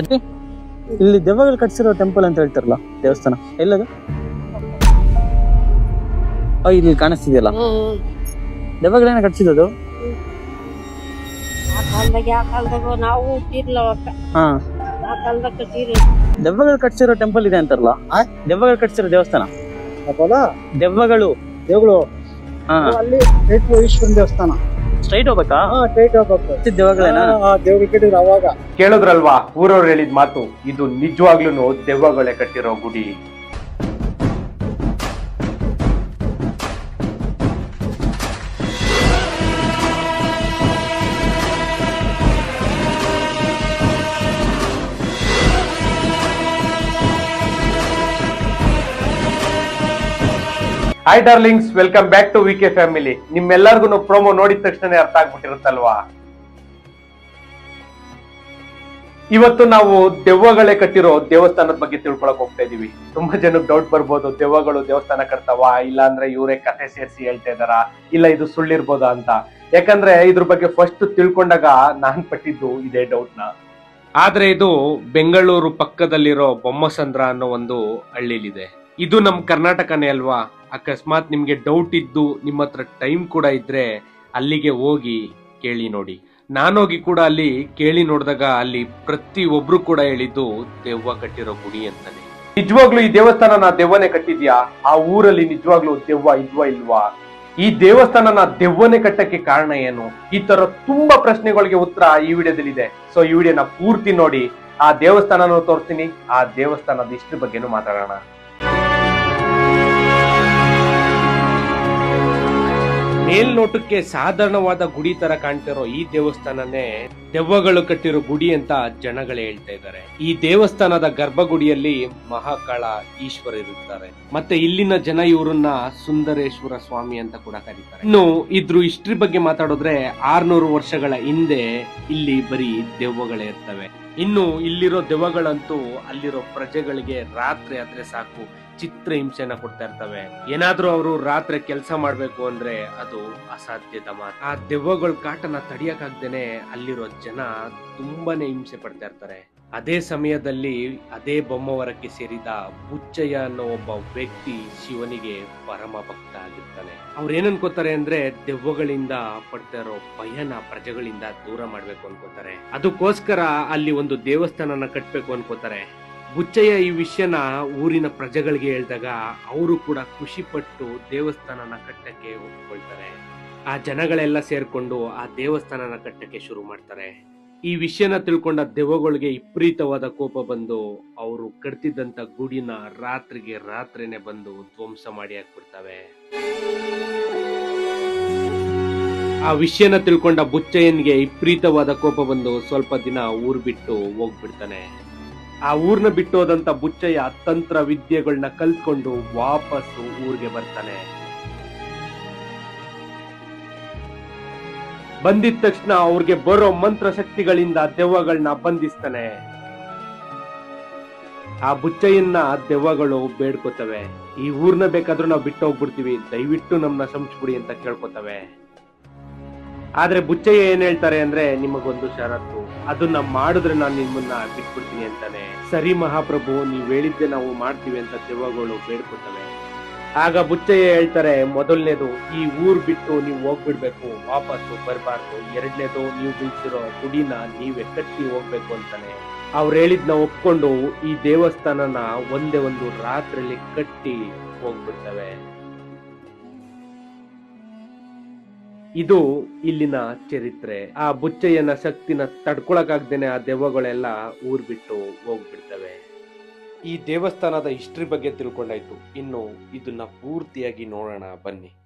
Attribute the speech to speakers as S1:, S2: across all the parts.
S1: ಅಜ್ಜಿ ಇಲ್ಲಿ ದೆವ್ವಗಳು ಕಟ್ಸಿರೋ ಟೆಂಪಲ್ ಅಂತ ಹೇಳ್ತಾರಲ್ಲ ದೇವಸ್ಥಾನ. ಎಲ್ಲದು? ಓ ಇಲ್ಲಿ ಕಾಣಿಸ್ತಿದೆಯಲ್ಲ. ದೆವ್ವಗಳೇನ ಕಟ್ಸಿದ್ದು
S2: ಆ ಕಾಲದಾಗ ಯಾವ ಕಾಲದಾಗ ನಾವು ಹುಟ್ಟಿರ್ಲ ಒಟ್ಟ
S1: ಹಾ.
S2: ಆ ಕಾಲದಾಗ ಕಟ್ಟಿರಿ
S1: ದೆವ್ವಗಳು ಕಟ್ಸಿರೋ ಟೆಂಪಲ್ ಇದೆ ಅಂತಾರಲ್ಲ
S3: ಆ?
S1: ದೆವ್ವಗಳು ಕಟ್ಸಿರೋ ದೇವಸ್ಥಾನ? ದೆವ್ವಗಳು.
S3: ದೇವ್ಗಳು.
S1: ಹಾ.
S3: ಅಲ್ಲಿ ಟೈಟ್ ಈಶ್ವರನ ದೇವಸ್ಥಾನ.
S1: ಸ್ಟ್ರೈಟ್ ಹೋಗ್ಬೇಕಾ?
S3: ಹಾ ಟೈಟ್ ಹೋಗ್ಬೇಕು.
S1: ದೆವ್ವಗಳೇನ?
S3: ದೇವ್ರು ಕಟ್ಟಿದ್ರು ಅವಾಗ.
S4: ಕೇಳಿದ್ರಲ್ವಾ? ಊರವ್ರು ಹೇಳಿದ ಮಾತು. ಇದು ನಿಜವಾಗ್ಲೂ ದೆವ್ವಗಳೇ ಕಟ್ಟಿರೋ ಗುಡಿ. Hi darlings welcome back to V K family ನಿಮ್ಮೆಲ್ಲರಿಗೂ ಪ್ರೋಮೋ ನೋಡಿದ ತಕ್ಷಣ ಅರ್ಥ ಆಗ್ಬಿಟ್ಟಿರುತ್ತಲ್ವಾ? ಇವತ್ತು ನಾವು ದೆವ್ವಗಳೇ ಕಟ್ಟಿರೋ ದೇವಸ್ಥಾನದ ಬಗ್ಗೆ ತಿಳ್ಕೊಳಕ್ ಹೋಗ್ತಾ ಇದೀವಿ. ತುಂಬಾ ಜನಕ್ಕೆ ಡೌಟ್ ಬರ್ಬೋದು. ದೆವ್ವಗಳು ದೇವಸ್ಥಾನ ಕಟ್ತಾವ? ಇಲ್ಲ ಅಂದ್ರೆ ಇವರೇ ಕಥೆ ಸೇರಿಸಿ ಹೇಳ್ತಾ ಇದಾರ ಇಲ್ಲ ಇದು ಸುಳ್ಳಿರ್ಬೋದ ಅಂತ. ಯಾಕಂದ್ರೆ ಇದ್ರ ಬಗ್ಗೆ ಫಸ್ಟ್ ತಿಳ್ಕೊಂಡಾಗ ನಾನ್ ಪಟ್ಟಿದ್ದು ಇದೇ ಡೌಟ್ನ. ಆದ್ರೆ ಇದು ಬೆಂಗಳೂರು ಪಕ್ಕದಲ್ಲಿರೋ ಬೊಮ್ಮಸಂದ್ರ ಅನ್ನೋ ಒಂದು ಹಳ್ಳಿಲಿದೆ. ಇದು ನಮ್ ಕರ್ನಾಟಕನೇ ಅಲ್ವಾ? ಅಕಸ್ಮಾತ್ ನಿಮಗೆ ಡೌಟ್ ಇದ್ದು ನಿಮ್ಮ ಹತ್ರ ಟೈಮ್ ಕೂಡ ಇದ್ರೆ ಅಲ್ಲಿಗೆ ಹೋಗಿ ಕೇಳಿ ನೋಡಿ. ನಾನೋಗಿ ಕೂಡ ಅಲ್ಲಿ ಕೇಳಿ ನೋಡಿದಾಗ ಅಲ್ಲಿ ಪ್ರತಿ ಒಬ್ರು ಕೂಡ ಹೇಳಿದ್ದು ದೆವ್ವ ಕಟ್ಟಿರೋ ಗುಡಿ ಅಂತಾನೆ. ನಿಜವಾಗ್ಲೂ ಈ ದೇವಸ್ಥಾನನ ದೆವ್ವನೇ ಕಟ್ಟಿದ್ಯಾ? ಆ ಊರಲ್ಲಿ ನಿಜವಾಗ್ಲೂ ದೆವ್ವ ಇದ್ವಾ ಇಲ್ವಾ? ಈ ದೇವಸ್ಥಾನನ ದೆವ್ವನೆ ಕಟ್ಟಕ್ಕೆ ಕಾರಣ ಏನು? ಈ ತರ ತುಂಬಾ ಪ್ರಶ್ನೆಗಳಿಗೆ ಉತ್ತರ ಈ ವಿಡಿಯೋದಲ್ಲಿ ಇದೆ ಸೊ ಈ ವಿಡಿಯೋನ ಪೂರ್ತಿ ನೋಡಿ. ಆ ದೇವಸ್ಥಾನನೂ ತೋರಿಸ್ತೀನಿ. ಆ ದೇವಸ್ಥಾನದ ಇಷ್ಟ್ರ ಬಗ್ಗೆನೂ ಮಾತಾಡೋಣ. ಮೇಲ್ನೋಟಕ್ಕೆ ಸಾಧಾರಣವಾದ ಗುಡಿ ತರ ಕಾಣ್ತಿರೋ ಈ ದೇವಸ್ಥಾನನೇ ದೆವ್ವಗಳು ಕಟ್ಟಿರೋ ಗುಡಿ ಅಂತ ಜನಗಳೇ ಹೇಳ್ತಾ ಇದ್ದಾರೆ. ಈ ದೇವಸ್ಥಾನದ ಗರ್ಭಗುಡಿಯಲ್ಲಿ ಮಹಾಕಾಳ ಈಶ್ವರ ಇರುತ್ತಾರೆ ಮತ್ತೆ ಇಲ್ಲಿನ ಜನ ಇವರನ್ನ ಸುಂದರೇಶ್ವರ ಸ್ವಾಮಿ ಅಂತ ಕೂಡ ಕರೀತಾರೆ. ಇನ್ನು ಇದ್ರ ಹಿಸ್ಟ್ರಿ ಬಗ್ಗೆ ಮಾತಾಡಿದ್ರೆ ಆರ್ನೂರು ವರ್ಷಗಳ ಹಿಂದೆ ಇಲ್ಲಿ ಬರೀ ದೆವ್ವಗಳೇ ಇರ್ತವೆ. ಇನ್ನು ಇಲ್ಲಿರೋ ದೆವ್ವಗಳಂತೂ ಅಲ್ಲಿರೋ ಪ್ರಜೆಗಳಿಗೆ ರಾತ್ರಿ ಆದ್ರೆ ಸಾಕು, ಚಿತ್ರ ಹಿಂಸೆನ ಕೊಡ್ತಾ ಇರ್ತವೆ. ಏನಾದ್ರೂ ಅವರು ರಾತ್ರಿ ಕೆಲಸ ಮಾಡ್ಬೇಕು ಅಂದ್ರೆ ಅದು ಅಸಾಧ್ಯದ ಮಾತು. ಆ ದೆವ್ವಗಳ ಕಾಟನ ತಡಿಯಕ್ಕಾಗ್ದೇನೆ ಅಲ್ಲಿರೋ ಜನ ತುಂಬಾನೇ ಹಿಂಸೆ ಪಡ್ತಾ ಇರ್ತಾರೆ. ಅದೇ ಸಮಯದಲ್ಲಿ ಅದೇ ಬೊಮ್ಮವರಕ್ಕೆ ಸೇರಿದ ಬುಚ್ಚಯ್ಯ ಅನ್ನೋ ಒಬ್ಬ ವ್ಯಕ್ತಿ ಶಿವನಿಗೆ ಪರಮ ಭಕ್ತ ಆಗಿರ್ತಾನೆ. ಅವ್ರು ಏನು ಅನ್ಕೋತಾರೆ ಅಂದ್ರೆ ದೆವ್ವಗಳಿಂದ ಪಡ್ತಾ ಇರೋ ಭಯನ ಪ್ರಜೆಗಳಿಂದ ದೂರ ಮಾಡ್ಬೇಕು ಅನ್ಕೋತಾರೆ. ಅದಕ್ಕೋಸ್ಕರ ಅಲ್ಲಿ ಒಂದು ದೇವಸ್ಥಾನನ ಕಟ್ಬೇಕು ಅನ್ಕೋತಾರೆ. ಬುಚ್ಚಯ್ಯ ಈ ವಿಷಯನ ಊರಿನ ಪ್ರಜೆಗಳಿಗೆ ಹೇಳಿದಾಗ ಅವರು ಕೂಡ ಖುಷಿ ಪಟ್ಟು ದೇವಸ್ಥಾನನ ಕಟ್ಟಕ್ಕೆ ಒಪ್ಕೊಳ್ತಾರೆ. ಆ ಜನಗಳೆಲ್ಲ ಸೇರ್ಕೊಂಡು ಆ ದೇವಸ್ಥಾನನ ಕಟ್ಟಕ್ಕೆ ಶುರು ಮಾಡ್ತಾರೆ. ಈ ವಿಷಯನ ತಿಳ್ಕೊಂಡ ದೆವ್ವಗಳಿಗೆ ವಿಪರೀತವಾದ ಕೋಪ ಬಂದು ಅವರು ಕಟ್ತಿದ್ದಂತ ಗುಡಿನ ರಾತ್ರಿಗೆ ರಾತ್ರಿನೇ ಬಂದು ಧ್ವಂಸ ಮಾಡಿ ಹಾಕ್ಬಿಡ್ತವೆ. ಆ ವಿಷಯನ ತಿಳ್ಕೊಂಡ ಬುಚ್ಚಯ್ಯನ್ಗೆ ವಿಪರೀತವಾದ ಕೋಪ ಬಂದು ಸ್ವಲ್ಪ ದಿನ ಊರ್ ಬಿಟ್ಟು ಹೋಗ್ಬಿಡ್ತಾನೆ. ಆ ಊರ್ನ ಬಿಟ್ಟು ಹೋದಂತ ಬುಚ್ಚಯ್ಯ ತಂತ್ರ ವಿದ್ಯೆಗಳನ್ನ ಕಲ್ತ್ಕೊಂಡು ವಾಪಸ್ಸು ಊರಿಗೆ ಬರ್ತಾನೆ. ಬಂದಿದ ತಕ್ಷಣ ಅವ್ರಿಗೆ ಬರೋ ಮಂತ್ರ ಶಕ್ತಿಗಳಿಂದ ದೆವ್ವಗಳನ್ನ ಬಂಧಿಸ್ತಾನೆ. ಆ ಬುಚ್ಚಯ್ಯನ್ನ ದೆವ್ವಗಳು ಬೇಡ್ಕೋತವೆ. ಈ ಊರ್ನ ಬೇಕಾದ್ರೂ ನಾವು ಬಿಟ್ಟು ಹೋಗ್ಬಿಡ್ತೀವಿ ದಯವಿಟ್ಟು ನಮ್ನ ಸಂಸ್ಬಿಡಿ ಅಂತ ಕೇಳ್ಕೊತವೆ. ಆದ್ರೆ ಬುಚ್ಚಯ್ಯ ಏನ್ ಹೇಳ್ತಾರೆ ಅಂದ್ರೆ ನಿಮಗೊಂದು ಷರತ್ತು. ಅದನ್ನ ಮಾಡಿದ್ರೆ ನಾನು ನಿಮ್ಮನ್ನ ಬಿಟ್ಬಿಡ್ತೀನಿ ಅಂತಾನೆ. ಸರಿ ಮಹಾಪ್ರಭು, ನೀವ್ ಹೇಳಿದ್ದೆ ನಾವು ಮಾಡ್ತೀವಿ ಅಂತ ದೆವ್ವಗಳು ಬೇಡ್ಕೊತವೆ. ಆಗ ಬುಚ್ಚಯ್ಯ ಹೇಳ್ತಾರೆ, ಮೊದಲನೇದು ಈ ಊರ್ ಬಿಟ್ಟು ನೀವು ಹೋಗ್ಬಿಡ್ಬೇಕು, ವಾಪಸ್ಸು ಬರಬಾರ್ದು, ಎರಡನೇದು ನೀವು ಬೀಳ್ಸಿರೋ ಗುಡಿನ ನೀವೇ ಕಟ್ಟಿ ಹೋಗ್ಬೇಕು ಅಂತಾನೆ. ಅವ್ರು ಹೇಳಿದ್ನ ಒಪ್ಕೊಂಡು ಈ ದೇವಸ್ಥಾನನ ಒಂದೇ ಒಂದು ರಾತ್ರಿಲಿ ಕಟ್ಟಿ ಹೋಗ್ಬಿಡ್ತವೆ. ಇದು ಇಲ್ಲಿನ ಚರಿತ್ರೆ. ಆ ಬುಚ್ಚಯ್ಯನ ಶಕ್ತಿನ ತಡ್ಕೊಳಕಾಗ್ದೇನೆ ಆ ದೆವ್ವಗಳೆಲ್ಲ ಊರ್ ಬಿಟ್ಟು ಹೋಗ್ಬಿಡ್ತವೆ. ಈ ದೇವಸ್ಥಾನದ ಹಿಸ್ಟ್ರಿ ಬಗ್ಗೆ ತಿಳ್ಕೊಂಡಾಯ್ತು. ಇನ್ನು ಇದನ್ನ ಪೂರ್ತಿಯಾಗಿ ನೋಡೋಣ ಬನ್ನಿ.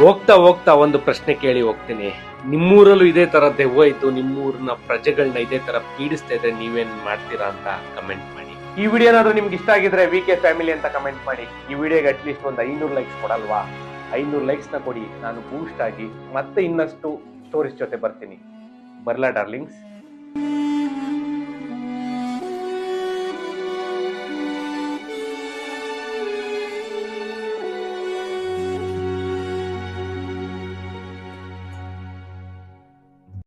S4: ಹೋಗ್ತಾ ಹೋಗ್ತಾ ಒಂದು ಪ್ರಶ್ನೆ ಕೇಳಿ ಹೋಗ್ತೀನಿ. ನಿಮ್ಮೂರಲ್ಲೂ ಇದೇ ತರ ದೆವ್ವ ಇದ್ದು ನಿಮ್ಮೂರಿನ ಪ್ರಜೆಗಳನ್ನ ಇದೇ ತರ ಪೀಡಿಸ್ತಾ ಇದ್ರೆ ನೀವೇನ್ ಮಾಡ್ತೀರಾ ಅಂತ ಕಮೆಂಟ್ ಮಾಡಿ. ಈ ವಿಡಿಯೋ ಏನಾದ್ರು ನಿಮ್ಗೆ ಇಷ್ಟ ಆಗಿದ್ರೆ ವಿ ಕೆ ಫ್ಯಾಮಿಲಿ ಅಂತ ಕಮೆಂಟ್ ಮಾಡಿ. ಈ ವಿಡಿಯೋಗೆ ಅಟ್ಲೀಸ್ಟ್ ಒಂದು ಐನೂರು ಲೈಕ್ಸ್ ಕೊಡಲ್ವಾ? ಐನೂರು ಲೈಕ್ಸ್ನ ಕೊಡಿ. ನಾನು ಬೂಸ್ಟ್ ಆಗಿ ಮತ್ತೆ ಇನ್ನಷ್ಟು ಸ್ಟೋರೀಸ್ ಜೊತೆ ಬರ್ತೀನಿ. ಬರ್ಲಾ ಡಾರ್ಲಿಂಗ್ಸ್